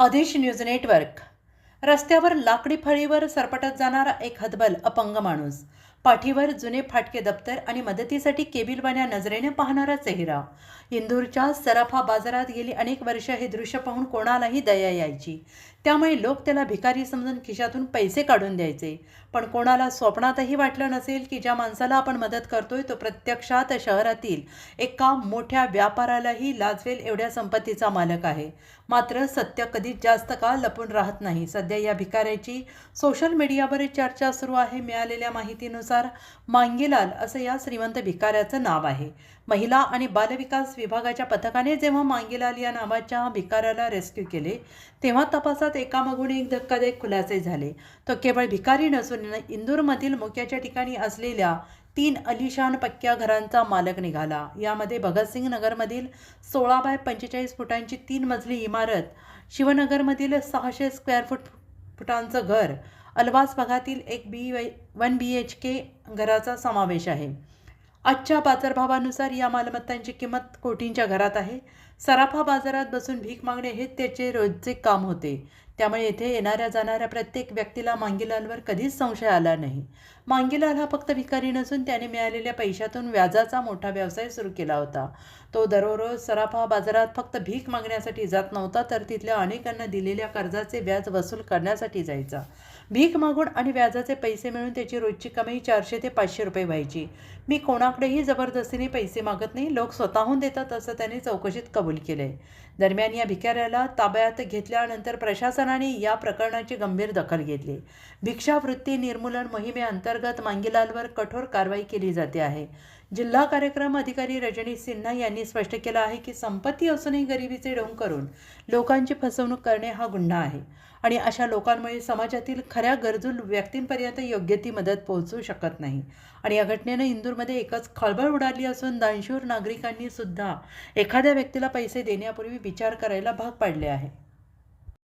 आदेश news network. रस्त्यावर लाकडी फळीवर सरपटत जाणारा एक हतबल अपंग माणूस. पाठीवर जुने फाटके दप्तर आणि मदतीसाठी केबिलवाण्या नजरेने पाहणारा चेहरा. इंदूरच्या सराफा बाजारात गेली अनेक वर्ष हे दृश्य पाहून कोणालाही दया यायची. त्यामुळे लोक त्याला भिकारी समजून खिशातून पैसे काढून द्यायचे. पण कोणाला स्वप्नातही वाटलं नसेल की ज्या माणसाला आपण मदत करतोय तो प्रत्यक्षात शहरातील एका मोठ्या व्यापारालाही लाजवेल एवढ्या संपत्तीचा मालक आहे. मात्र सत्य कधीच जास्त काळ लपून राहत नाही. सध्या या भिकाऱ्याची सोशल मीडियावर चर्चा सुरू आहे. मिळालेल्या माहितीनुसार मांगीलाल असं या श्रीमंत भिकाऱ्याचं नाव आहे. महिला आणि बालविकास विभागाच्या पथकाने जेव्हा मांगीलाल या नावाच्या भिकाऱ्याला रेस्क्यू केले तेव्हा तपासात एकामागून एक धक्कादायक खुलासे झाले. तो केवळ भिकारी नसून इंदूरमधील मोक्याच्या ठिकाणी असलेल्या तीन अलिशान पक्क्या घरांचा मालक निघाला. यामध्ये भगतसिंग नगरमधील सोळा बाय पंचेचाळीस फुटांची तीन मजली इमारत शिवनगरमधील सहाशे स्क्वेअर फूट फुटांचं घर अलवास भागातील एक बी वन बी एच के घराचा समावेश आहे. आजच्या बाजारभावानुसार या मालमत्तांची किंमत कोटींच्या घरात आहे? सराफा बाजारात बसून भीक मागणे हे त्याचे रोजचे काम होते. त्यामुळे येथे येणाऱ्या जाणाऱ्या प्रत्येक व्यक्तीला मांगीलालवर कधीच संशय आला नाही. मांगीलाल हा फक्त भिकारी नसून त्याने मिळालेल्या पैशातून व्याजाचा मोठा व्यवसाय सुरू केला होता. तो दररोज सराफा बाजारात फक्त भीक मागण्यासाठी जात नव्हता तर तिथल्या अनेकांना दिलेल्या कर्जाचे व्याज वसूल करण्यासाठी जायचा. भीक मागून आणि व्याजाचे पैसे मिळून त्याची रोजची कमाई चारशे ते पाचशे रुपये व्हायची. मी कोणाकडेही जबरदस्तीने पैसे मागत नाही लोक स्वतःहून देतात असं त्याने चौकशीत कबूल केलंय दरम्यान या भिकाऱ्याला ताब्यात घेतल्यानंतर प्रशासनाने या प्रकरणाची गंभीर दखल घेतली. भिक्षावृत्ती निर्मूलन मोहिमेअंतर्गत मांगीलालवर कठोर कारवाई केली जाते आहे. जिल्हा कार्यक्रम अधिकारी रजनी सिन्हा यांनी स्पष्ट केलं आहे की संपत्ती असूनही गरिबीचे डोंग करून लोकांची फसवणूक करणे हा गुन्हा आहे. आणि अशा लोकांमुळे समाजातील खऱ्या गरजू व्यक्तींपर्यंत योग्य ती मदत पोहोचू शकत नाही. आणि या घटनेनं इंदूरमध्ये एकच खळबळ उडाली असून दानशूर नागरिकांनी सुद्धा एखाद्या व्यक्तीला पैसे देण्यापूर्वी विचार करायला भाग पाडले आहे.